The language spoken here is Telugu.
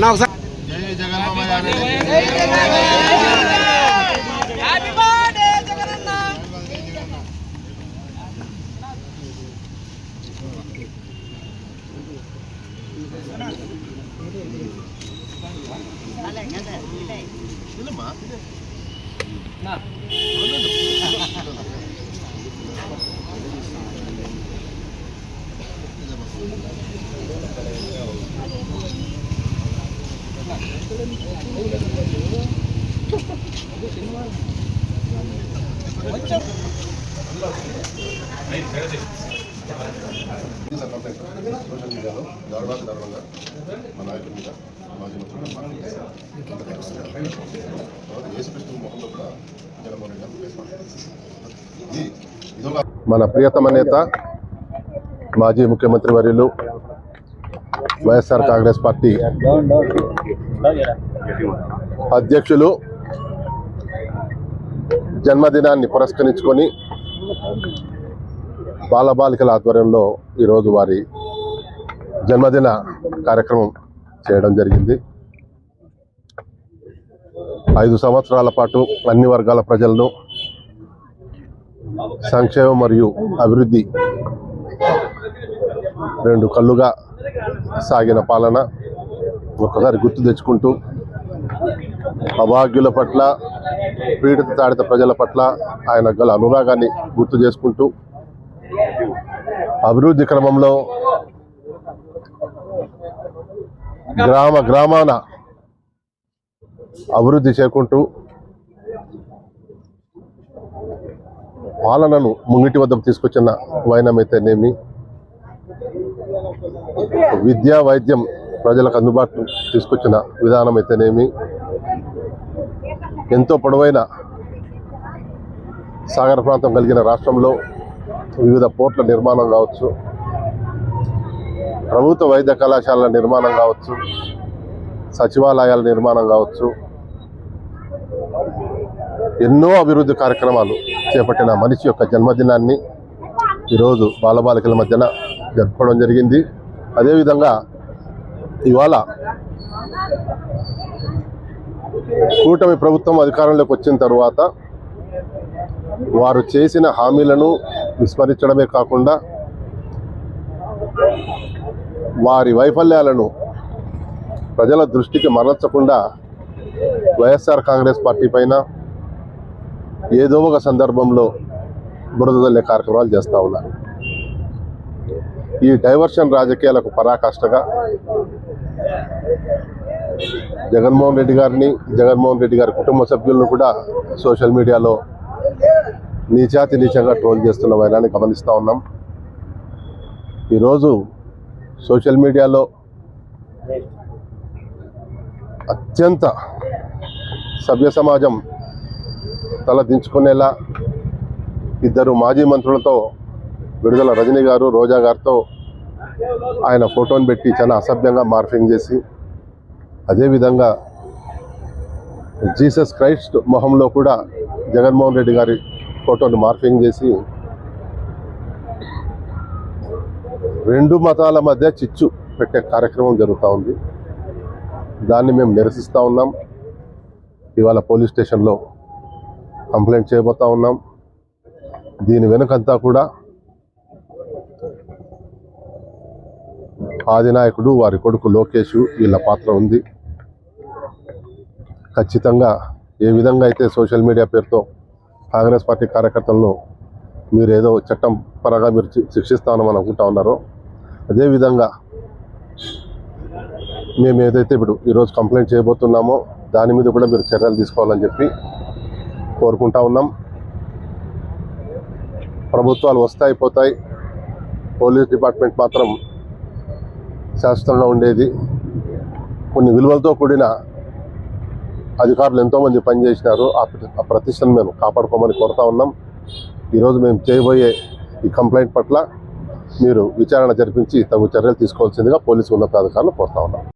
నా ఒకసారి జయ జగన్మామ Kenapa? Nah. సోషల్ మీడియాలో దారుణాలు దారుణంగా మా మీద మాజీ మంత్రులు తర్వాత యేసుకృష్ణ మొహంలో కూడా జగన్మోహన్ రెడ్డి మన ప్రియతమ నేత మాజీ ముఖ్యమంత్రి వర్యులు వైఎస్ఆర్ కాంగ్రెస్ పార్టీ అధ్యక్షులు జన్మదినాన్ని పురస్కరించుకొని బాలబాలికల ఆధ్వర్యంలో ఈరోజు వారి జన్మదిన కార్యక్రమం చేయడం జరిగింది. ఐదు సంవత్సరాల పాటు అన్ని వర్గాల ప్రజలను సంక్షేమం మరియు అభివృద్ధి రెండు కళ్ళుగా సాగిన పాలన ఒకసారి గుర్తు తెచ్చుకుంటూ అభాగ్యుల పట్ల పీడిత తాడిత ప్రజల పట్ల ఆయన గల అనురాగాన్ని గుర్తు చేసుకుంటూ అభివృద్ధి క్రమంలో గ్రామ గ్రామాన అభివృద్ధి చేకుంటూ పాలనను ముంగిటి వద్దకు తీసుకొచ్చిన వైనమైతేనేమి విద్యా వైద్యం ప్రజలకు అందుబాటు తీసుకొచ్చిన విధానం అయితేనేమి ఎంతో పొడవైన సాగర ప్రాంతం కలిగిన రాష్ట్రంలో వివిధ పోర్ట్ల నిర్మాణం కావచ్చు ప్రభుత్వ వైద్య కళాశాలల నిర్మాణం కావచ్చు సచివాలయాల నిర్మాణం కావచ్చు ఎన్నో అభివృద్ధి కార్యక్రమాలు చేపట్టిన మనిషి యొక్క జన్మదినాన్ని ఈరోజు బాలబాలికల మధ్యన జరుపుకోవడం జరిగింది. అదేవిధంగా ఇవాళ కూటమి ప్రభుత్వం అధికారంలోకి వచ్చిన తరువాత వారు చేసిన హామీలను విస్మరించడమే కాకుండా వారి వైఫల్యాలను ప్రజల దృష్టికి మరల్చకుండా వైఎస్ఆర్ కాంగ్రెస్ పార్టీ పైన ఏదో ఒక సందర్భంలో బురదల్లే కార్యక్రమాలు చేస్తూ ఉన్నారు. ఈ డైవర్షన్ రాజకీయాలకు పరాకాష్ఠగా జగన్మోహన్ రెడ్డి గారిని జగన్మోహన్ రెడ్డి గారి కుటుంబ సభ్యులను కూడా సోషల్ మీడియాలో నీచాతి నీచంగా ట్రోల్ చేస్తున్న వైనాన్ని గమనిస్తూ ఉన్నాం. ఈరోజు సోషల్ మీడియాలో అత్యంత సభ్య సమాజం తలదించుకునేలా ఇద్దరు మాజీ మంత్రులతో విడుదల రజనీ గారు రోజా గారితో ఆయన ఫోటోని పెట్టి చాలా అసభ్యంగా మార్ఫింగ్ చేసి అదేవిధంగా జీసస్ క్రైస్ట్ మొహంలో కూడా జగన్మోహన్ రెడ్డి గారి ఫోటోని మార్ఫింగ్ చేసి రెండు మతాల మధ్య చిచ్చు పెట్టే కార్యక్రమం జరుగుతూ ఉంది. దాన్ని మేము నిరసిస్తూ ఉన్నాం. ఇవాళ పోలీస్ స్టేషన్లో కంప్లైంట్ చేయబోతా ఉన్నాం. దీని వెనుకంతా కూడా ఆదినాయకుడు వారి కొడుకు లోకేష్ వీళ్ళ పాత్ర ఉంది. ఖచ్చితంగా ఏ విధంగా అయితే సోషల్ మీడియా పేరుతో కాంగ్రెస్ పార్టీ కార్యకర్తలను మీరు ఏదో చట్టం పరంగా మీరు శిక్షిస్తామని అనుకుంటా ఉన్నారో అదేవిధంగా మేము ఏదైతే ఇప్పుడు ఈరోజు కంప్లైంట్ చేయబోతున్నామో దాని మీద కూడా మీరు చర్యలు తీసుకోవాలని చెప్పి కోరుకుంటా ఉన్నాం. ప్రభుత్వాలు వస్తాయి పోతాయి. పోలీస్ డిపార్ట్మెంట్ మాత్రం శాశ్వతంగా ఉండేది. కొన్ని విలువలతో కూడిన అధికారులు ఎంతోమంది పనిచేసినారు. ఆ ఆ ప్రతిష్టను మేము కాపాడుకోమని కోరుతా ఉన్నాం. ఈరోజు మేము చేయబోయే ఈ కంప్లైంట్ పట్ల మీరు విచారణ జరిపించి తగు చర్యలు తీసుకోవాల్సిందిగా పోలీసు ఉన్నతాధికారులు కోరుతా ఉన్నాం.